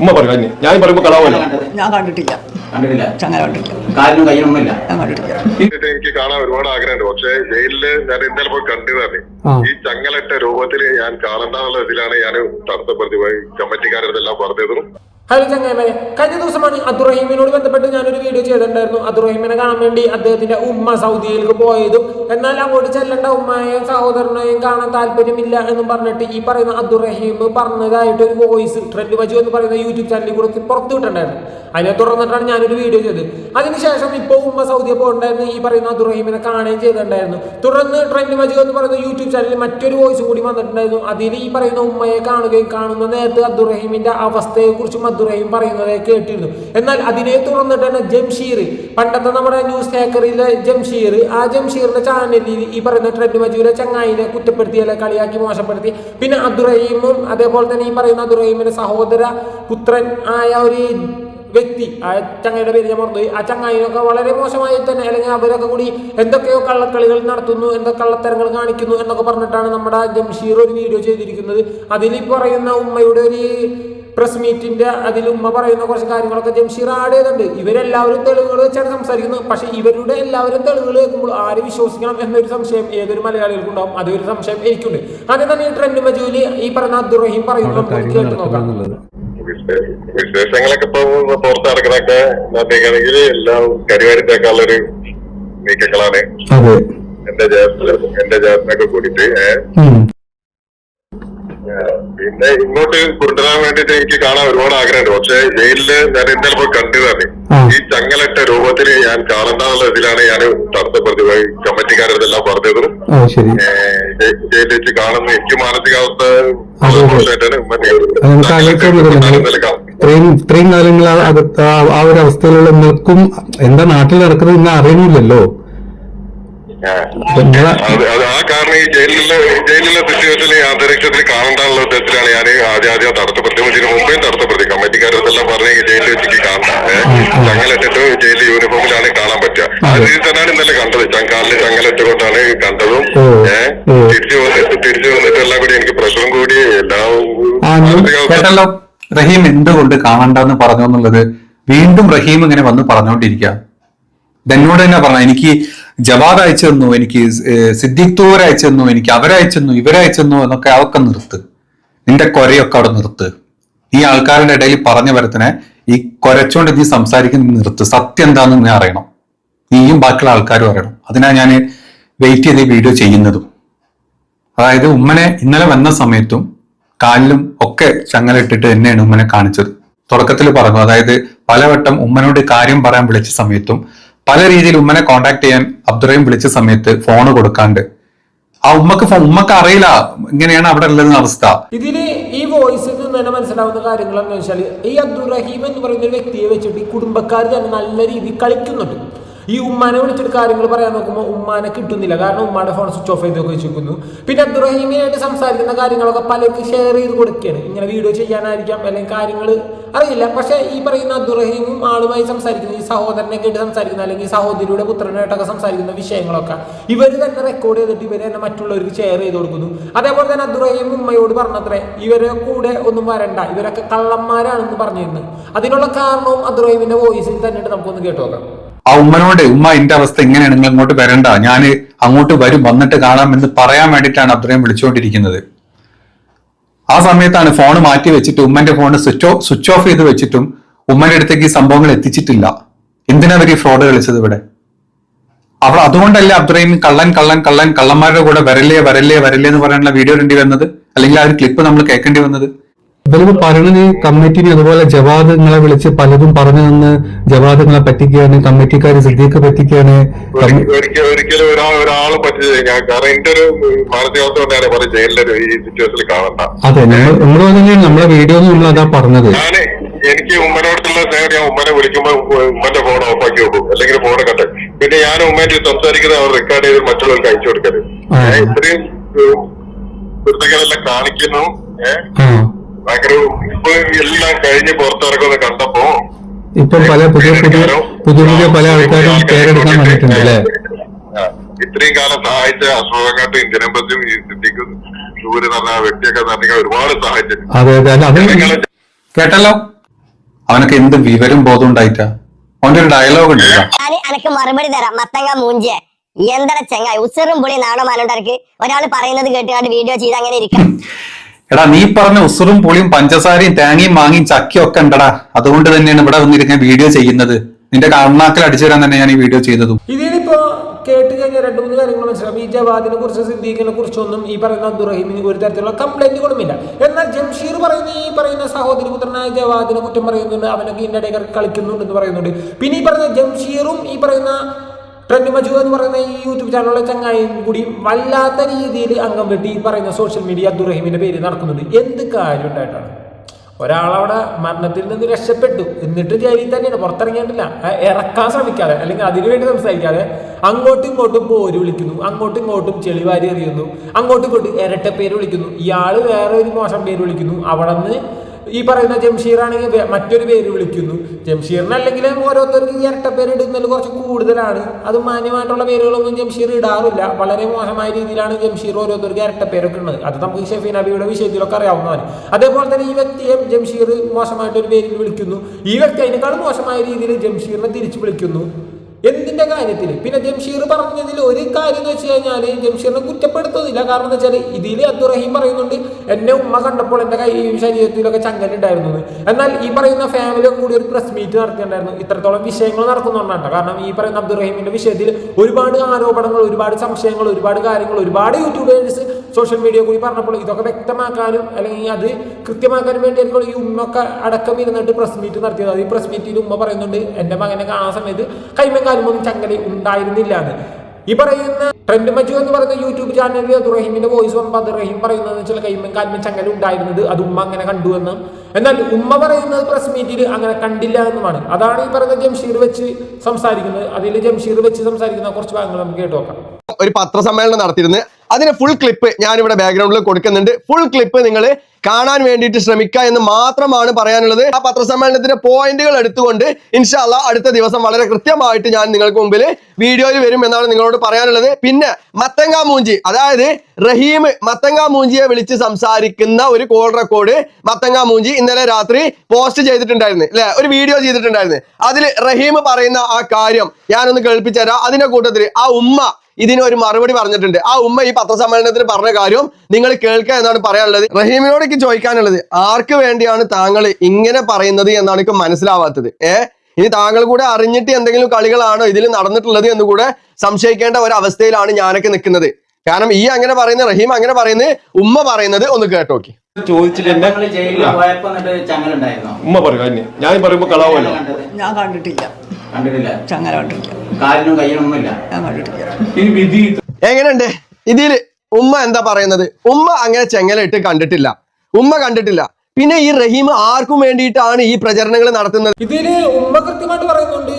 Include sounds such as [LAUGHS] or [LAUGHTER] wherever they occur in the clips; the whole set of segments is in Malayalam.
ഉമ്മ പറയും ഞാൻ പറയുമ്പോ കളാവല്ലോ ഞാൻ കണ്ടിട്ടില്ല. കണ്ടിട്ടില്ല. ചങ്ങല കണ്ടിട്ടില്ല. കാലിനും കയ്യിനൊന്നുമില്ല. ഞാൻ കണ്ടിട്ടില്ല. എനിക്ക് കാണാൻ ഒരുപാട് ആഗ്രഹമുണ്ട്. പക്ഷേ ജയിലിൽ ഞാൻ ഇന്നലെ പോയി കണ്ടതാണ് ഈ ചങ്ങലട്ട രൂപത്തിൽ ഞാൻ കാണണ്ടെന്നുള്ള ഇതിലാണ് ഞാൻ തടസ്സപ്പെടുത്തി പോയി കമ്മിറ്റിക്കാരെല്ലാം പറഞ്ഞതും. ഹലോ ചങ്ങായിമാരെ കഴിഞ്ഞ ദിവസമാണ് അബ്ദുറഹീമിനോട് ബന്ധപ്പെട്ട് ഞാനൊരു വീഡിയോ ചെയ്തിട്ടുണ്ടായിരുന്നു. അബ്ദുറഹീമിനെ കാണാൻ വേണ്ടി അദ്ദേഹത്തിന്റെ ഉമ്മ സൗദിയിലേക്ക് പോയതും എന്നാൽ അങ്ങോട്ട് ചെല്ലേണ്ട ഉമ്മയെയും സഹോദരനെയും കാണാൻ താല്പര്യമില്ല എന്നും പറഞ്ഞിട്ട് ഈ പറയുന്ന അബ്ദുറഹീം പറഞ്ഞതായിട്ട് ഒരു വോയിസ് ട്രെൻഡ് വജു എന്ന് പറയുന്ന യൂട്യൂബ് ചാനലിൽ കൂടെ പുറത്തു വിട്ടിട്ടുണ്ടായിരുന്നു. അതിനെ തുടർന്നിട്ടാണ് ഞാനൊരു വീഡിയോ ചെയ്തത്. അതിനുശേഷം ഇപ്പോൾ ഉമ്മ സൗദിയെ പോകണ്ടായിരുന്നു. ഈ പറയുന്ന അബ്ദുറഹീമിനെ കാണുകയും ചെയ്തിട്ടുണ്ടായിരുന്നു. തുടർന്ന് ട്രെൻഡ് വജു എന്ന് പറയുന്ന യൂട്യൂബ് ചാനലിൽ മറ്റൊരു വോയിസ് കൂടി വന്നിട്ടുണ്ടായിരുന്നു. അതിൽ ഈ പറയുന്ന ഉമ്മയെ കാണുകയും കാണുന്ന നേരത്തെ അവസ്ഥയെ അബ്ദുറഹീം പറയുന്നത് കേട്ടിരുന്നു. എന്നാൽ അതിനെ തന്നെ ജംഷീർ പണ്ടത്തെ നമ്മുടെ ന്യൂസ് ഹേക്കറിലെ ജംഷീർ ആ ജംഷീറിന്റെ ചാനലിൽ ഈ പറയുന്ന ട്രെൻഡ് മജൂരെ ചങ്ങായിനെ കുറ്റപ്പെടുത്തി അല്ലെ കളിയാക്കി മോശപ്പെടുത്തി. പിന്നെ അബ്ദുറഹീമും അതേപോലെ തന്നെ ഈ പറയുന്ന അബ്ദുറഹീമിന്റെ സഹോദര പുത്രൻ ആയ ഒരു വ്യക്തി ആ ചങ്ങയുടെ പേര് ഞാൻ മറന്നുപോയി. ആ ചങ്ങായിനൊക്കെ വളരെ മോശമായി തന്നെ അല്ലെങ്കിൽ അവരൊക്കെ കൂടി എന്തൊക്കെയോ കള്ളക്കളികൾ നടത്തുന്നു എന്തൊക്കെ കള്ളത്തരങ്ങൾ കാണിക്കുന്നു എന്നൊക്കെ പറഞ്ഞിട്ടാണ് നമ്മുടെ ജംഷീർ ഒരു വീഡിയോ ചെയ്തിരിക്കുന്നത്. അതിൽ പറയുന്ന ഉമ്മയുടെ ഒരു പ്രസ് മീറ്റിന്റെ അതിൽ ഉമ്മ പറയുന്ന കുറച്ച് കാര്യങ്ങളൊക്കെ ജംഷീർ ആഡ് ചെയ്തിട്ടുണ്ട്. ഇവരെല്ലാവരും തെളിവുകൾ വെച്ചാണ് സംസാരിക്കുന്നത്. പക്ഷെ ഇവരുടെ എല്ലാവരും തെളിവുകൾ കേൾക്കുമ്പോൾ ആര് വിശ്വസിക്കണം എന്നൊരു സംശയം ഏതൊരു മലയാളികൾക്കും ഉണ്ടാവും. അതൊരു സംശയം എനിക്കുണ്ട്. അങ്ങനെ തന്നെ ഈ ട്രെൻഡ് മജൂലി ഈ പറഞ്ഞ അബ്ദുറഹീം പറയുന്നത് നമുക്ക് കേട്ട് നോക്കാം. വിശേ- വിശേഷങ്ങളൊക്കെ ഇപ്പൊ പുറത്ത് നടക്കണൊക്കെ നോക്കിയാണെങ്കിൽ എല്ലാം കരിവാരിത്തേക്കാളുള്ള ഒരു നീക്കങ്ങളാണ്. അതെ. എന്റെ ജാസ്തിനൊക്കെ കൂടിയിട്ട് ഏഹ് പിന്നെ ഇങ്ങോട്ട് കൊണ്ടുവരാൻ വേണ്ടിട്ട് എനിക്ക് കാണാൻ ഒരുപാട് ആഗ്രഹമുണ്ട്. പക്ഷെ ജയിലിൽ ഞാൻ ഇന്നലെ പോയി കണ്ടതാണ് ആ. ഈ ചങ്ങലട്ട രൂപത്തിൽ ഞാൻ കാണണ്ടെന്നുള്ള ഇതിലാണ് ഞാൻ തടസ്സപ്പെടുത്തി കമ്മിറ്റിക്കാരെല്ലാം പറഞ്ഞതും ജയിലിൽ വെച്ച് കാണുന്ന എനിക്ക് മാനസികാവസ്ഥ. ഇത്രയും ഇത്രയും കാലങ്ങൾ ആ ഒരു അവസ്ഥയിലുള്ള നിൽക്കും എന്താ നാട്ടിൽ നടക്കുന്നത് ഇന്ന് നിങ്ങളെ അത് അത് ആ കാരണം ഈ ജയിലിലെ ജയിലിലെ സിറ്റുവേഷനിൽ അന്തരീക്ഷത്തിൽ കാണണ്ടാനുള്ള ഉദ്ദേശത്തിലാണ് ഞാൻ ആദ്യം ആദ്യം തടസ്സ ഇതിന് മുമ്പേ തടസ്സപ്പെടുത്തി കമ്മിറ്റിക്കാരെല്ലാം പറഞ്ഞ് ഈ ജയിലിൽ വെച്ചിട്ട് കാണണ്ട. ചങ്ങലിട്ടിട്ട് ജയിലിൽ യൂണിഫോമിലാണ് കാണാൻ പറ്റുക. രീതിയിൽ തന്നെയാണ് ഇന്നലെ കണ്ടത്. ചങ്കാലിൽ ചങ്ങലിട്ട് കൊണ്ടാണ് കണ്ടതും. ഏഹ്. തിരിച്ചു വന്നിട്ട് തിരിച്ചു വന്നിട്ട് എല്ലാം കൂടി എനിക്ക് പ്രഷറും കൂടി എല്ലാം റഹീം എന്തുകൊണ്ട് കാണണ്ടെന്ന് പറഞ്ഞു എന്നുള്ളത് വീണ്ടും റഹീം ഇങ്ങനെ വന്ന് പറഞ്ഞുകൊണ്ടിരിക്കുക. എന്നോട് തന്നെ പറഞ്ഞ എനിക്ക് ജവാദ് അയച്ചു തന്നു എനിക്ക് സിദ്ദീഖ് തൂർ അയച്ചു തന്നു എനിക്ക് അവരയച്ചു തന്നു ഇവരയച്ചു തന്നു എന്നൊക്കെ അതൊക്കെ നിർത്ത്. നിന്റെ കൊരയൊക്കെ അവിടെ നിർത്ത്. ഈ ആൾക്കാരുടെ ഇടയിൽ പറഞ്ഞു വരത്തിനെ ഈ കൊരച്ചോണ്ട് നീ സംസാരിക്കുന്ന നിർത്ത്. സത്യം എന്താണെന്ന് നീ അറിയണം. നീയും ബാക്കിയുള്ള ആൾക്കാരും അറിയണം. അതിനാ ഞാൻ വെയിറ്റ് ചെയ്ത് വീഡിയോ ചെയ്യുന്നതും. അതായത് ഉമ്മനെ ഇന്നലെ വന്ന സമയത്തും കാലിലും ഒക്കെ ചങ്ങലിട്ടിട്ട് എന്നെയാണ് ഉമ്മനെ കാണിച്ചത്. തുടക്കത്തിൽ പറഞ്ഞു. അതായത് പലവട്ടം ഉമ്മനോട് കാര്യം പറയാൻ വിളിച്ച സമയത്തും പല രീതിയിൽ ഉമ്മനെ കോണ്ടാക്ട് ചെയ്യാൻ അബ്ദുറഹിം വിളിച്ച സമയത്ത് ഫോണ് കൊടുക്കാണ്ട്. ആ ഉമ്മക്ക് ഉമ്മക്ക് അറിയില്ല. ഇങ്ങനെയാണ് അവിടെ ഉള്ളത് അവസ്ഥ. ഇതിൽ ഈ വോയിസിൽ നിന്ന് തന്നെ മനസ്സിലാവുന്ന കാര്യങ്ങൾ എന്ന് വെച്ചാൽ ഈ അബ്ദുറഹീം എന്ന് പറയുന്ന ഒരു വ്യക്തിയെ വെച്ചിട്ട് ഈ കുടുംബക്കാർ തന്നെ നല്ല രീതിയിൽ കളിക്കുന്നുണ്ട്. ഈ ഉമ്മാനെ വിളിച്ചിട്ട് കാര്യങ്ങൾ പറയാൻ നോക്കുമ്പോൾ ഉമ്മാനെ കിട്ടുന്നില്ല. കാരണം ഉമ്മാന്റെ ഫോൺ സ്വിച്ച് ഓഫ് ചെയ്തൊക്കെ വെച്ചിരിക്കുന്നു പിന്നെ അബ്ദുറഹീമിനായിട്ട് സംസാരിക്കുന്ന കാര്യങ്ങളൊക്കെ പലർക്ക് ഷെയർ ചെയ്ത് കൊടുക്കുകയാണ്. ഇങ്ങനെ വീഡിയോ ചെയ്യാനായിരിക്കാം അല്ലെങ്കിൽ കാര്യങ്ങൾ അറിയില്ല. പക്ഷെ ഈ പറയുന്ന അബ്ദുറഹീമും ആളുമായി സംസാരിക്കുന്ന ഈ സഹോദരനെ കേട്ട് സംസാരിക്കുന്ന അല്ലെങ്കിൽ സഹോദരിയുടെ പുത്രനായിട്ടൊക്കെ സംസാരിക്കുന്ന വിഷയങ്ങളൊക്കെ ഇവർ തന്നെ റെക്കോർഡ് ചെയ്തിട്ട് ഇവർ തന്നെ മറ്റുള്ളവർക്ക് ഷെയർ ചെയ്ത് കൊടുക്കുന്നു. അതേപോലെ തന്നെ അബ്ദുറഹീം ഉമ്മയോട് പറഞ്ഞത്രേ ഇവരെ കൂടെ ഒന്നും വരണ്ട. ഇവരൊക്കെ കള്ളന്മാരാണെന്ന് പറഞ്ഞിരുന്നു. അതിനുള്ള കാരണവും അബ്ദുറഹീമിന്റെ വോയിസിൽ തന്നെ നമുക്കൊന്ന് കേട്ടു നോക്കാം. ആ ഉമ്മനോട് ഉമ്മ എന്റെ അവസ്ഥ എങ്ങനെയാണ്? നിങ്ങൾ ഇങ്ങോട്ട് വരണ്ട. ഞാൻ അങ്ങോട്ട് വരും വന്നിട്ട് കാണാം എന്ന് പറയാൻ വേണ്ടിയിട്ടാണ് അബ്ദുറഹിം വിളിച്ചുകൊണ്ടിരിക്കുന്നത്. ആ സമയത്താണ് ഫോൺ മാറ്റി വെച്ചിട്ട് ഉമ്മന്റെ phone switch off switch off ചെയ്ത് വെച്ചിട്ടും ഉമ്മന്റെ അടുത്തേക്ക് ഈ സംഭവങ്ങൾ എത്തിച്ചിട്ടില്ല. എന്തിനാ അവർ ഈ ഫ്രോഡ് കളിച്ചത് ഇവിടെ? അവൾ അതുകൊണ്ടല്ല അബ്ദുറഹിം കള്ളൻ കള്ളൻ കള്ളൻ കള്ളന്മാരുടെ കൂടെ വരല്ലേ വരല്ലേ വരല്ലേ എന്ന് പറയാനുള്ള വീഡിയോ ഇടേണ്ടി വന്നത് അല്ലെങ്കിൽ ആ ഒരു ക്ലിപ്പ് നമ്മൾ കേൾക്കേണ്ടി വന്നത്? ഇവരിപ്പോ പറയണത് കമ്മിറ്റിനെ അതുപോലെ ജവാദ് നിങ്ങളെ വിളിച്ച് പലതും പറഞ്ഞു തന്ന് ജവാദ് നിങ്ങളെ പറ്റിക്കുകയാണ് കമ്മിറ്റിക്കാർ സിദ്ദീഖ് പറ്റിക്കുകയാണ് ഒരിക്കലും ഒരാൾ ഒരാളെ പറ്റി ഞാൻ കാരണം എന്റെ ഒരു മാനസികാവസ്ഥ കൊണ്ടാണ് പറഞ്ഞ ജയിലിലെ ഒരു ഈ സിറ്റുവേഷനിൽ കാണണ്ട അതെ നമ്മൾ നമ്മൾ തന്നെയാണ് നമ്മളെ വീഡിയോ നമ്മൾ അതാ പറഞ്ഞത് എനിക്ക് ഉമ്മനോടുള്ള സ്നേഹം ഞാൻ ഉമ്മനെ വിളിക്കുമ്പോൾ ഉമ്മന്റെ ഫോൺ ഓഫ് ആക്കി വെക്കും അല്ലെങ്കിൽ ഫോൺ കട്ട് പിന്നെ ഞാൻ ഉമ്മയായിട്ട് സംസാരിക്കുന്നത് അവർ റെക്കോർഡ് ചെയ്ത് മറ്റുള്ളവർക്ക് അയച്ചു കൊടുക്കരുത് ഇത്രയും കൃത്യങ്ങളെല്ലാം കാണിക്കുന്നു ഏഹ് ഭയങ്കര ഇപ്പൊ എല്ലാം കഴിഞ്ഞ് പുറത്തിറക്കുമെന്ന് കണ്ടപ്പോ ഇപ്പം പല പുതിയ പുതിയ പുതിയ പുതിയ പല ആൾക്കാരും പേരെടുക്കാൻ വന്നിട്ടുണ്ട് അല്ലേ ഇത്രയും കാലം സഹായിച്ച അശോകങ്ങാട്ടും ഇന്ത്യൻ എംബസിയും ഈ സിദ്ധിക്കും സൂര്യ പറഞ്ഞ ആ വ്യക്തിയൊക്കെ നടത്തിയ ഒരുപാട് സഹായിച്ചിട്ടുണ്ട്. കേട്ടല്ലോ? അവനൊക്കെ എന്ത് വിവരം ബോധം ഉണ്ടായിട്ടാ? അവന്റെ ഒരു ഡയലോഗ് ഉണ്ട് കേട്ടോ. ഞാൻ എനക്ക് മറുപടി തരാം. മത്തങ്ങ മൂഞ്ചിയെ. എന്തര ചെങ്ങായി? ഉസറും പുളി നാടോ മാനുണ്ടർക്ക് ഒരാൾ പറയുന്നത് കേട്ടുകൊണ്ട് വീഡിയോ ചെയ്ത് അങ്ങനെ ഇരിക്കാം [LAUGHS] എടാ നീ പറഞ്ഞ ഉസുറും പുളിയും പഞ്ചസാരയും തേങ്ങയും മാങ്ങിയും ചക്കയും ഒക്കെ ഉണ്ടടാ. അതുകൊണ്ട് തന്നെയാണ് ഇവിടെ വന്നിരിക്കാൻ വീഡിയോ ചെയ്യുന്നത്. നിന്റെ കണ്ണാക്കൽ അടിച്ചു തരാൻ തന്നെ ഞാൻ ഈ വീഡിയോ ചെയ്തതും. ഇതിനിപ്പോ കേട്ട് കഴിഞ്ഞാൽ രണ്ട് മൂന്ന് കാര്യങ്ങൾ മനസ്സിലാവും ഈ ജവാദിനെ കുറിച്ച് സിദ്ദീഖിനെ കുറിച്ചൊന്നും ഈ പറയുന്ന അബ്ദുറഹീമിന് ഒരു തരത്തിലുള്ള കംപ്ലൈന്റുകളുമില്ല എന്നാൽ ജംഷീർ പറയുന്ന ഈ പറയുന്ന സഹോദരി പുത്രനായ ജവാദിനെ കുറ്റം പറയുന്നുണ്ട്. അവനൊക്കെ ഇതിന്റെ ഇടയിൽ കളിക്കുന്നുണ്ട് എന്ന് പറയുന്നുണ്ട്. പിന്നെ ഈ പറയുന്ന ജംഷീറും ഈ പറയുന്ന ട്രെൻഡ് മജു എന്ന് പറയുന്ന ഈ യൂട്യൂബ് ചാനലിലെ ചങ്ങായും കൂടി വല്ലാത്ത രീതിയിൽ അംഗം വെട്ടി പറയുന്ന സോഷ്യൽ മീഡിയ അബ്ദുറഹീമിന്റെ പേര് നടക്കുന്നുണ്ട് എന്ത് കാര്യം ഉണ്ടായിട്ടാണ്? ഒരാളവിടെ മരണത്തിൽ നിന്ന് രക്ഷപ്പെട്ടു. എന്നിട്ട് ജയിലിൽ തന്നെയാണ്. പുറത്തിറങ്ങിയിട്ടില്ല. ഇറക്കാൻ ശ്രമിക്കാതെ അല്ലെങ്കിൽ അതിനുവേണ്ടി സംസാരിക്കാതെ അങ്ങോട്ടും ഇങ്ങോട്ടും പോര് വിളിക്കുന്നു. അങ്ങോട്ടും ഇങ്ങോട്ടും ചെളിവാരി എറിയുന്നു. അങ്ങോട്ടും ഇങ്ങോട്ടും ഇരട്ട പേര് വിളിക്കുന്നു. ഇയാൾ വേറെ ഒരു മോശം പേര് വിളിക്കുന്നു. അവിടെ നിന്ന് ഈ പറയുന്ന ജംഷീറാണെങ്കിൽ മറ്റൊരു പേര് വിളിക്കുന്നു. ജംഷീറിന് അല്ലെങ്കിൽ ഓരോരുത്തർക്ക് ഈ ഇരട്ട പേര് ഇടുന്നതിൽ കുറച്ച് കൂടുതലാണ്. അത് മാന്യമായിട്ടുള്ള പേരുകളൊന്നും ജംഷീർ ഇടാറില്ല. വളരെ മോശമായ രീതിയിലാണ് ജംഷീർ ഓരോരുത്തർക്ക് ഇരട്ട പേരൊക്കെ ഉള്ളത് അത് നമുക്ക് ഷെഫീൻ നബിയുടെ വിഷയത്തിലൊക്കെ അറിയാവുന്നതാണ്. അതേപോലെ തന്നെ ഈ വ്യക്തിയെ ജംഷീർ മോശമായിട്ടൊരു പേരിൽ വിളിക്കുന്നു. ഈ വ്യക്തി അതിനേക്കാളും മോശമായ രീതിയിൽ ജംഷീറിനെ തിരിച്ചു വിളിക്കുന്നു. എന്തിന്റെ കാര്യത്തിൽ പിന്നെ ജംഷീർ പറഞ്ഞതിൽ ഒരു കാര്യം എന്ന് വെച്ച് കഴിഞ്ഞാൽ ജംഷീറിനെ കുറ്റപ്പെടുത്തുന്നില്ല. കാരണം എന്താ വെച്ചാൽ ഇതിൽ അബ്ദുറഹീം പറയുന്നുണ്ട് എന്നെ ഉമ്മ കണ്ടപ്പോൾ എന്റെ കൈ ശരീരത്തിലൊക്കെ ചങ്ങലുണ്ടായിരുന്നു എന്ന്. എന്നാൽ ഈ പറയുന്ന ഫാമിലി കൂടി ഒരു പ്രസ് മീറ്റ് നടത്തിയിട്ടുണ്ടായിരുന്നു. ഇത്രത്തോളം വിഷയങ്ങൾ നടക്കുന്നുണ്ടാണ് കാരണം ഈ പറയുന്ന അബ്ദുറഹീമിന്റെ വിഷയത്തിൽ ഒരുപാട് ആരോപണങ്ങൾ ഒരുപാട് സംശയങ്ങൾ ഒരുപാട് കാര്യങ്ങൾ ഒരുപാട് യൂട്യൂബേഴ്സ് സോഷ്യൽ മീഡിയ കൂടി പറഞ്ഞപ്പോൾ ഇതൊക്കെ വ്യക്തമാക്കാനും അല്ലെങ്കിൽ അത് കൃത്യമാക്കാനും വേണ്ടിയായിരിക്കും ഈ ഉമ്മൊക്കെ അടക്കം ഇരുന്നിട്ട് പ്രസ് മീറ്റ് നടത്തിയത്. അത് ഈ പ്രസ് മീറ്റിൽ ഉമ്മ പറയുന്നുണ്ട് എന്റെ മകനെ കാണാൻ സമയത്ത് കൈമ കാലുമൊന്നും ചങ്ങല ഉണ്ടായിരുന്നില്ല എന്ന് ഈ പറയുന്ന ട്രെൻഡ് മജു എന്ന് പറയുന്ന യൂട്യൂബ് ചാനലിൽ അബ്ദുറഹീമിന്റെ വോയിസ് വന്നപ്പോൾ റഹീം പറയുന്നത് ചില കൈമൻ കാൽമൻ ചങ്ങല ഉണ്ടായിരുന്നത് അത് ഉമ്മ അങ്ങനെ കണ്ടു എന്ന്. എന്നാൽ ഉമ്മ പറയുന്നത് പ്രസ് മീറ്റിൽ അങ്ങനെ കണ്ടില്ല എന്നുമാണ്. അതാണ് ഈ പറയുന്ന ജംഷീർ വെച്ച് സംസാരിക്കുന്നത്. അതിൽ ജംഷീർ വെച്ച് സംസാരിക്കുന്ന കുറച്ച് ഭാഗങ്ങൾ നമുക്ക് കേട്ടു നോക്കാം. ഒരു പത്രസമ്മേളനം നടത്തിയിരുന്നു. അതിന് ഫുൾ ക്ലിപ്പ് ഞാനിവിടെ ബാക്ക്ഗ്രൗണ്ടിൽ കൊടുക്കുന്നുണ്ട്. ഫുൾ ക്ലിപ്പ് നിങ്ങൾ കാണാൻ വേണ്ടിയിട്ട് ശ്രമിക്കുക എന്ന് മാത്രമാണ് പറയാനുള്ളത്. ആ പത്രസമ്മേളനത്തിന്റെ പോയിന്റുകൾ എടുത്തുകൊണ്ട് ഇൻഷാല്ല അടുത്ത ദിവസം വളരെ കൃത്യമായിട്ട് ഞാൻ നിങ്ങൾക്ക് മുമ്പിൽ വീഡിയോയിൽ വരും എന്നാണ് നിങ്ങളോട് പറയാനുള്ളത്. പിന്നെ മത്തങ്ക മൂഞ്ചി അതായത് റഹീം മത്തങ്ക മൂഞ്ചിയെ വിളിച്ച് സംസാരിക്കുന്ന ഒരു കോൾ റെക്കോർഡ് മത്തങ്ക മൂഞ്ചി ഇന്നലെ രാത്രി പോസ്റ്റ് ചെയ്തിട്ടുണ്ടായിരുന്നു. അല്ലെ ഒരു വീഡിയോ ചെയ്തിട്ടുണ്ടായിരുന്നു. അതിൽ റഹീം പറയുന്ന ആ കാര്യം ഞാനൊന്ന് കേൾപ്പിച്ചു തരാം. അതിന്റെ കൂട്ടത്തിൽ ആ ഉമ്മ ഇതിന് ഒരു മറുപടി പറഞ്ഞിട്ടുണ്ട്. ആ ഉമ്മ ഈ പത്രസമ്മേളനത്തിൽ പറഞ്ഞ കാര്യം നിങ്ങൾ കേൾക്കുക എന്നാണ് പറയാനുള്ളത്. റഹീമിനോട് എനിക്ക് ചോദിക്കാനുള്ളത് ആർക്ക് വേണ്ടിയാണ് താങ്കൾ ഇങ്ങനെ പറയുന്നത് എന്നാണ് എനിക്ക് മനസ്സിലാവാത്തത്? ഏ? ഇനി താങ്കൾ കൂടെ അറിഞ്ഞിട്ട് എന്തെങ്കിലും കളികളാണോ ഇതിൽ നടന്നിട്ടുള്ളത് എന്ന് കൂടെ സംശയിക്കേണ്ട ഒരു അവസ്ഥയിലാണ് ഞാനൊക്കെ നിൽക്കുന്നത്. കാരണം ഈ അങ്ങനെ പറയുന്ന റഹീം അങ്ങനെ പറയുന്നത് ഉമ്മ പറയുന്നത് ഒന്ന് കേട്ടോക്കി ചോദിച്ചിട്ട് എന്നെ നിങ്ങൾ ജയിലിൽ പോയപ്പോ എന്നിട്ട് ചങ്ങലുണ്ടായിരുന്നോ? ഉമ്മ പറയുക ഞാൻ പറയുമ്പോ കളാവല്ലോ. ഞാൻ കണ്ടിട്ടില്ല. കണ്ടിട്ടില്ല. ചങ്ങല കണ്ടിട്ടില്ല കാലിനും കയ്യിനും ഒന്നുമില്ല. ഞാൻ കണ്ടിട്ടില്ല. ഈ വിധി എങ്ങനെയുണ്ട്? ഇതിൽ ഉമ്മ എന്താ പറയുന്നത്? ഉമ്മ അങ്ങനെ ചെങ്ങല ഇട്ട് കണ്ടിട്ടില്ല. ഉമ്മ കണ്ടിട്ടില്ല. പിന്നെ ഈ റഹീം ആർക്കും വേണ്ടിയിട്ടാണ് ഈ പ്രചരണങ്ങൾ നടത്തുന്നത്? ഇതിൽ ഉമ്മ കൃത്യമായിട്ട് പറയുന്നുണ്ട്.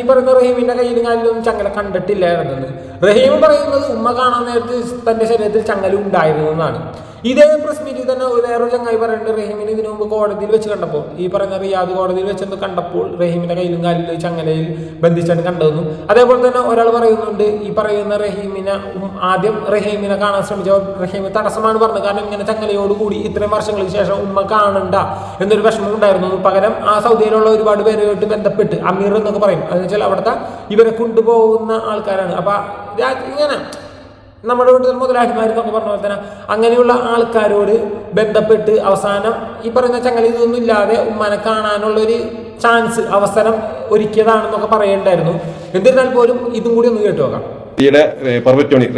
ഈ പറയുന്ന റഹീമിന്റെ കയ്യിൽ കാലിലും ചങ്ങല കണ്ടിട്ടില്ലായിരുന്നെന്ന് റഹീം പറയുന്നത് ഉമ്മ കാണാൻ നേരത്ത് തന്റെ ശരീരത്തിൽ ചങ്ങല ഉണ്ടായിരുന്നു എന്നാണ്. ഇതേ പ്രസ് മീറ്റിൽ തന്നെ വേറൊരു ചങ്ങായി പറയുന്നുണ്ട് റഹീമിനെ ഇതിനു മുമ്പ് കോടതിയിൽ വെച്ച് കണ്ടപ്പോൾ. ഈ പറയുന്ന റിയാദ് കോടതിയിൽ വെച്ചെന്ന് കണ്ടപ്പോൾ റഹീമിന്റെ കയ്യിലും കാലിലും ചങ്ങലയിൽ ബന്ധിച്ചാണ് കണ്ടതെന്നും. അതേപോലെ തന്നെ ഒരാൾ പറയുന്നുണ്ട് ഈ പറയുന്ന റഹീമിനെ ആദ്യം റഹീമിനെ കാണാൻ ശ്രമിച്ച റഹീം തടസ്സമാണ് പറഞ്ഞത്. കാരണം ഇങ്ങനെ ചങ്ങലയോട് കൂടി ഇത്രയും വർഷങ്ങൾക്ക് ശേഷം ഉമ്മ കാണണ്ട എന്നൊരു വിഷമം ഉണ്ടായിരുന്നു. പകരം ആ സൗദിയിലുള്ള ഒരുപാട് പേരുമായിട്ട് ബന്ധപ്പെട്ട് അമീർ എന്നൊക്കെ പറയും. അതെന്ന് വെച്ചാൽ അവിടുത്തെ ഇവരെ കൊണ്ടുപോകുന്ന ആൾക്കാരാണ്. അപ്പൊ ഇങ്ങനെ നമ്മുടെ വീട്ടിൽ മുതലാളിമാരെന്നൊക്കെ പറഞ്ഞ പോലെ തന്നെ അങ്ങനെയുള്ള ആൾക്കാരോട് ബന്ധപ്പെട്ട് അവസാനം ഈ പറയുന്ന ചങ്ങല ഇതൊന്നും ഇല്ലാതെ ഉമ്മനെ കാണാനുള്ളൊരു ചാൻസ് അവസരം ഒരുക്കിയതാണെന്നൊക്കെ പറയണ്ടായിരുന്നു. എന്നിരുന്നാൽ പോലും ഇതും കൂടി ഒന്ന് കേട്ടു നോക്കാം.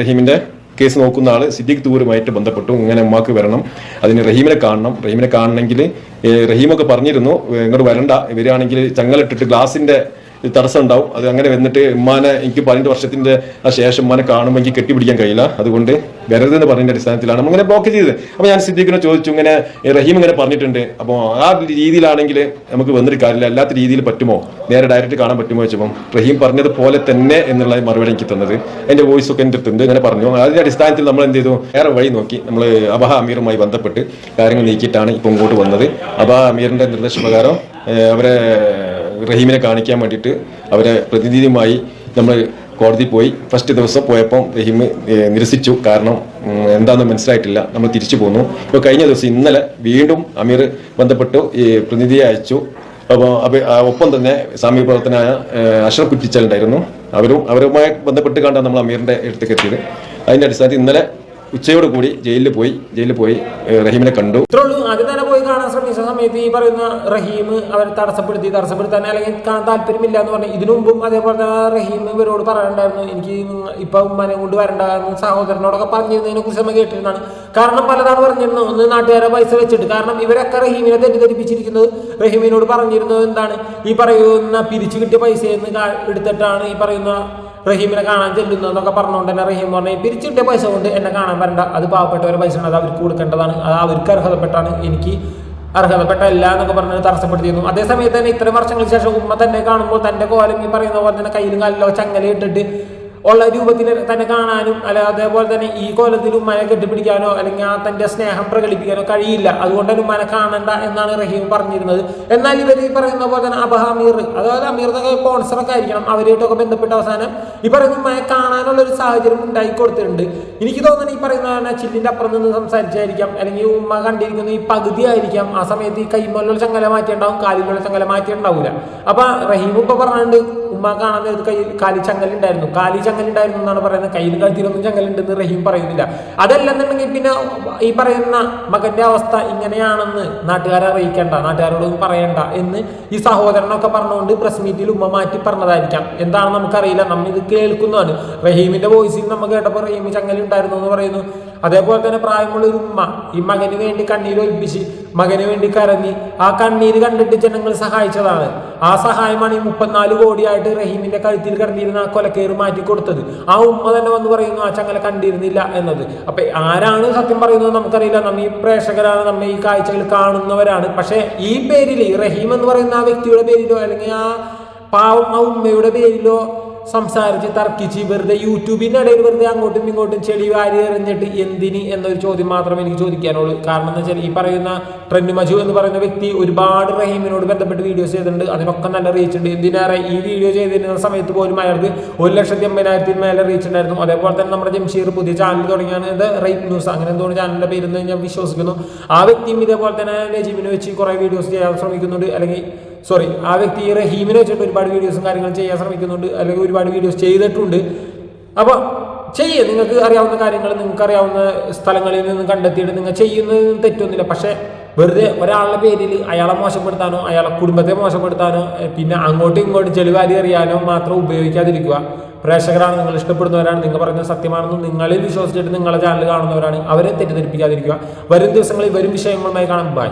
റഹീമിന്റെ കേസ് നോക്കുന്ന ആൾ സിദ്ദിഖ് തൂറുമായിട്ട് ബന്ധപ്പെട്ടു. ഇങ്ങനെ ഉമ്മാക്ക് വരണം. അതിന് റഹീമിനെ കാണണം. റഹീമിനെ കാണണമെങ്കിൽ റഹീമൊക്കെ പറഞ്ഞിരുന്നു ഇങ്ങോട്ട് വരണ്ട. വരികയാണെങ്കിൽ ചങ്ങലിട്ടിട്ട് ഗ്ലാസിന്റെ തടസ്സം ഉണ്ടാവും. അത് അങ്ങനെ വന്നിട്ട് ഉമ്മാനെ എനിക്ക് പതിനെട്ട് വർഷത്തിന്റെ ആ ശേഷം ഉമ്മാനെ കാണുമ്പോൾ എനിക്ക് കെട്ടിപ്പിടിക്കാൻ കഴിയില്ല. അതുകൊണ്ട് വരരുതെന്ന് പറഞ്ഞ അടിസ്ഥാനത്തിലാണ് നമ്മൾ ഇങ്ങനെ ബ്ലോക്ക് ചെയ്തത്. അപ്പൊ ഞാൻ സിദ്ദീഖിനെ ചോദിച്ചു ഇങ്ങനെ റഹീം ഇങ്ങനെ പറഞ്ഞിട്ടുണ്ട്. അപ്പോൾ ആ രീതിയിലാണെങ്കിൽ നമുക്ക് വന്നിട്ട് കാര്യമില്ല. അല്ലാത്ത രീതിയിൽ പറ്റുമോ? നേരെ ഡയറക്റ്റ് കാണാൻ പറ്റുമോ വെച്ചപ്പം റഹീം പറഞ്ഞത് പോലെ തന്നെ എന്നുള്ള മറുപടി എനിക്ക് തന്നത്. എന്റെ വോയിസ് ഒക്കെ എന്റെ അടുത്തുണ്ട്. ഇങ്ങനെ പറഞ്ഞു. അതിന്റെ അടിസ്ഥാനത്തിൽ നമ്മൾ എന്ത് ചെയ്തു? വേറെ വഴി നോക്കി. നമ്മൾ അബഹ അമീറുമായി ബന്ധപ്പെട്ട് കാര്യങ്ങൾ നീക്കിയിട്ടാണ് ഇപ്പൊ ഇങ്ങോട്ട് വന്നത്. അബഹ അമീറിന്റെ നിർദ്ദേശപ്രകാരം അവരെ റഹീമിനെ കാണിക്കാൻ വേണ്ടിയിട്ട് അവരെ പ്രതിനിധിയുമായി നമ്മൾ കോടതി പോയി. ഫസ്റ്റ് ദിവസം പോയപ്പം റഹീം നിരസിച്ചു. കാരണം എന്താണെന്ന് മനസ്സിലായിട്ടില്ല. നമ്മൾ തിരിച്ചു പോന്നു. ഇപ്പോൾ കഴിഞ്ഞ ദിവസം ഇന്നലെ വീണ്ടും അമീർ ബന്ധപ്പെട്ടു ഈ പ്രതിനിധിയെ അയച്ചു. അപ്പോൾ ഒപ്പം തന്നെ സാമൂഹ്യ പ്രവർത്തനായ അഷ്റഫ് കുറ്റിച്ചൽ ഉണ്ടായിരുന്നു അവരും അവരുമായി ബന്ധപ്പെട്ട് കണ്ടാണ് നമ്മൾ അമീറിന്റെ അടുത്തേക്ക് എത്തിയത്. അതിന്റെ അടിസ്ഥാനത്തിൽ ഇന്നലെ ഉച്ചയോട് കൂടി ജയിലിൽ പോയി ജയിലിൽ പോയി റഹീമിനെ കണ്ടു. ഇത്രേ ഉള്ളൂ. ആദ്യം തന്നെ പോയി കാണാൻ ശ്രമിച്ച സമയത്ത് ഈ പറയുന്ന റഹീം അവരെ തടസ്സപ്പെടുത്തി തന്നെ അല്ലെങ്കിൽ കാണാൻ താല്പര്യമില്ല എന്ന് പറഞ്ഞു ഇതിനു മുമ്പും അതേപോലെ റഹീം ഇവരോട് പറയണ്ടായിരുന്നു എനിക്ക് ഇപ്പൊ ഉമ്മനെ കൊണ്ട് വരണ്ട എന്ന് സഹോദരനോടൊക്കെ പറഞ്ഞിരുന്നതിനെ കുറിച്ച് നമ്മൾ കേട്ടിരുന്നതാണ്. കാരണം പലതാണ് പറഞ്ഞിരുന്നു ഒന്ന് നാട്ടുകാരെ പൈസ വെച്ചിട്ട്. കാരണം ഇവരൊക്കെ റഹീമിനെ തെറ്റിദ്ധരിപ്പിച്ചിരിക്കുന്നത് റഹീമിനോട് പറഞ്ഞിരുന്നത് എന്താണ്? ഈ പറയുന്ന പിരിച്ചു കിട്ടിയ പൈസയിൽ നിന്ന് എടുത്തിട്ടാണ് ഈ പറയുന്ന റഹീമിനെ കാണാൻ ചെല്ലുന്നു എന്നൊക്കെ പറഞ്ഞുകൊണ്ട് തന്നെ റഹീം പറഞ്ഞു "ഈ പിരിച്ചു കിട്ടിയ പൈസ കൊണ്ട് എന്നെ കാണാൻ വരണ്ട. അത് പാവപ്പെട്ടവരെ പൈസ ഉണ്ട് അത് അവർക്ക് കൊടുക്കേണ്ടതാണ്. അത് അവർക്ക് അർഹതപ്പെട്ടാണ്. എനിക്ക് അർഹതപ്പെട്ടല്ല എന്നൊക്കെ പറഞ്ഞ് തടസ്സപ്പെടുത്തിയിരുന്നു. അതേ സമയത്ത് തന്നെ ഇത്രയും വർഷങ്ങൾക്ക് ശേഷം ഉമ്മ തന്നെ കാണുമ്പോൾ തന്റെ കോലം ഈ പറയുന്ന പോലെ തന്നെ കയ്യിലും കാലിലോ ചങ്ങല ഇട്ടിട്ട് ഉള്ള രൂപത്തിൽ തന്നെ കാണാനും അല്ല അതേപോലെ തന്നെ ഈ കോലത്തിൽ ഉമ്മനെ കെട്ടിപ്പിടിക്കാനോ അല്ലെങ്കിൽ ആ തന്റെ സ്നേഹം പ്രകടിപ്പിക്കാനോ കഴിയില്ല. അതുകൊണ്ട് തന്നെ ഉമ്മനെ കാണണ്ട എന്നാണ് റഹീം പറഞ്ഞിരുന്നത്. എന്നാൽ ഇവർ ഈ പറയുന്ന പോലെ തന്നെ അബഹ അമീർ അതായത് അമീർ എന്നൊക്കെ സ്പോൺസറൊക്കെ ആയിരിക്കണം. അവരുമായിട്ടൊക്കെ ബന്ധപ്പെട്ട അവസാനം ഈ പറയുന്ന ഉമ്മയെ കാണാനുള്ള ഒരു സാഹചര്യം ഉണ്ടായി കൊടുത്തിട്ടുണ്ട്. എനിക്ക് തോന്നുന്നത് ഈ പറയുന്ന ചില്ലിന്റെ അപ്പുറം നിന്ന് സംസാരിച്ചായിരിക്കാം. അല്ലെങ്കിൽ ഉമ്മ കണ്ടിരിക്കുന്ന ഈ പകുതി ആയിരിക്കാം. ആ സമയത്ത് ഈ കൈമലുള്ള ചങ്ങല മാറ്റിയുണ്ടാവും കാലിലുള്ള ചങ്ങല മാറ്റിയുണ്ടാവില്ല അപ്പം റഹീം ഇപ്പം പറഞ്ഞിട്ടുണ്ട് ഉമ്മ കാണാൻ നേരത്ത് കയ്യിൽ കാലി ചങ്ങലുണ്ടായിരുന്നു. കാലി ചങ്ങലുണ്ടായിരുന്നു എന്നാണ് പറയുന്നത്. കയ്യിൽ കഴുത്തിലൊന്നും ചങ്ങലുണ്ടെന്ന് റഹീം പറയുന്നില്ല. അതല്ലെന്നുണ്ടെങ്കിൽ പിന്നെ ഈ പറയുന്ന മകന്റെ അവസ്ഥ ഇങ്ങനെയാണെന്ന് നാട്ടുകാരെ അറിയിക്കേണ്ട. നാട്ടുകാരോടൊന്നും പറയണ്ട എന്ന് ഈ സഹോദരനൊക്കെ പറഞ്ഞുകൊണ്ട് പ്രസ് മീറ്റിൽ ഉമ്മ മാറ്റി പറഞ്ഞതായിരിക്കാം. എന്താണെന്ന് നമുക്കറിയില്ല. നമ്മൾ ഇത് കേൾക്കുന്നതാണ്. റഹീമിന്റെ വോയിസിൽ നമ്മൾ കേട്ടപ്പോൾ റഹീം ചങ്ങലുണ്ടായിരുന്നു എന്ന് പറയുന്നു. അതേപോലെ തന്നെ പ്രായമുള്ള ഒരു ഉമ്മ ഈ മകന് വേണ്ടി കണ്ണീര് ഒഴിപ്പിച്ച് മകന് വേണ്ടി കരഞ്ഞ് ആ കണ്ണീര് കണ്ടിട്ട് ജനങ്ങൾ സഹായിച്ചതാണ്. ആ സഹായമാണ് ഈ മുപ്പത്തിനാല് കോടിയായിട്ട് റഹീമിന്റെ കഴുത്തിൽ കിടന്നിരുന്ന ആ കൊലക്കേറ് മാറ്റി കൊടുത്തത് ആ ഉമ്മ തന്നെ വന്ന് പറയുന്നു ആ ചങ്ങല കണ്ടിരുന്നില്ല എന്നത്. അപ്പൊ ആരാണ് സത്യം പറയുന്നത് നമുക്കറിയില്ല. നമ്മ ഈ പ്രേക്ഷകരാണ് നമ്മ ഈ കാഴ്ചകൾ കാണുന്നവരാണ്. പക്ഷെ ഈ പേരിൽ റഹീം എന്ന് പറയുന്ന ആ വ്യക്തിയുടെ പേരിലോ അല്ലെങ്കിൽ ആ പാവം ആ ഉമ്മയുടെ പേരിലോ സംസാരിച്ച് തർക്കിച്ച് വെറുതെ യൂട്യൂബിന്റെ ഇടയിൽ വെറുതെ അങ്ങോട്ടും ഇങ്ങോട്ടും ചെളി വാരി എറിഞ്ഞിട്ട് എന്തിന് എന്നൊരു ചോദ്യം മാത്രമേ എനിക്ക് ചോദിക്കാനുള്ളൂ. കാരണം എന്ന് വെച്ചാൽ ഈ പറയുന്ന ട്രെൻഡ് മജു എന്ന് പറയുന്ന വ്യക്തി ഒരുപാട് റഹീമിനോട് ബന്ധപ്പെട്ട് വീഡിയോസ് ചെയ്തിട്ടുണ്ട്. അതിനൊക്കെ നല്ല റീച്ച് ഉണ്ട്. എന്തിനേറെ ഈ വീഡിയോ ചെയ്തിരുന്ന സമയത്ത് പോലും അയാൾക്ക് ഒരു ലക്ഷത്തി അമ്പതിനായിരത്തിന് മേലെ റീച്ച് ഉണ്ടായിരുന്നു. അതേപോലെ തന്നെ നമ്മുടെ ജംഷീർ പുതിയ ചാനൽ തുടങ്ങിയാണ് ഇത് റൈറ്റ് ന്യൂസ് അങ്ങനെ എന്തോ ചാനലിന്റെ പേരെന്ന് ഞാൻ വിശ്വസിക്കുന്നു. ആ വ്യക്തിയും ഇതേപോലെ തന്നെ നജീബിനെ വെച്ച് കുറേ വീഡിയോസ് ചെയ്യാൻ ശ്രമിക്കുന്നുണ്ട്. അല്ലെങ്കിൽ സോറി ആ വ്യക്തി ഈ റഹീമിനെ വെച്ചിട്ട് ഒരുപാട് വീഡിയോസും കാര്യങ്ങളും ചെയ്യാൻ ശ്രമിക്കുന്നുണ്ട് അല്ലെങ്കിൽ ഒരുപാട് വീഡിയോസ് ചെയ്തിട്ടുണ്ട്. അപ്പോൾ ചെയ്യേ നിങ്ങൾക്ക് അറിയാവുന്ന കാര്യങ്ങൾ നിങ്ങൾക്ക് അറിയാവുന്ന സ്ഥലങ്ങളിൽ നിന്ന് കണ്ടെത്തിയിട്ട് നിങ്ങൾ ചെയ്യുന്നത് തെറ്റൊന്നുമില്ല. പക്ഷേ വെറുതെ ഒരാളുടെ പേരിൽ അയാളെ മോശപ്പെടുത്താനോ അയാളെ കുടുംബത്തെ മോശപ്പെടുത്താനോ പിന്നെ അങ്ങോട്ടും ഇങ്ങോട്ടും ചെളിവാരി എറിയാനോ മാത്രം ഉപയോഗിക്കാതിരിക്കുക. പ്രേക്ഷകരാണ് നിങ്ങൾ ഇഷ്ടപ്പെടുന്നവരാണ് നിങ്ങൾ പറയുന്നത് സത്യമാണെന്നും നിങ്ങളിൽ വിശ്വസിച്ചിട്ട് നിങ്ങളെ ചാനൽ കാണുന്നവരാണ് അവരെ തെറ്റിദ്ധരിപ്പിക്കാതിരിക്കുക. വരും ദിവസങ്ങളിൽ വരും വിഷയങ്ങളുമായി കാണാൻ ബൈ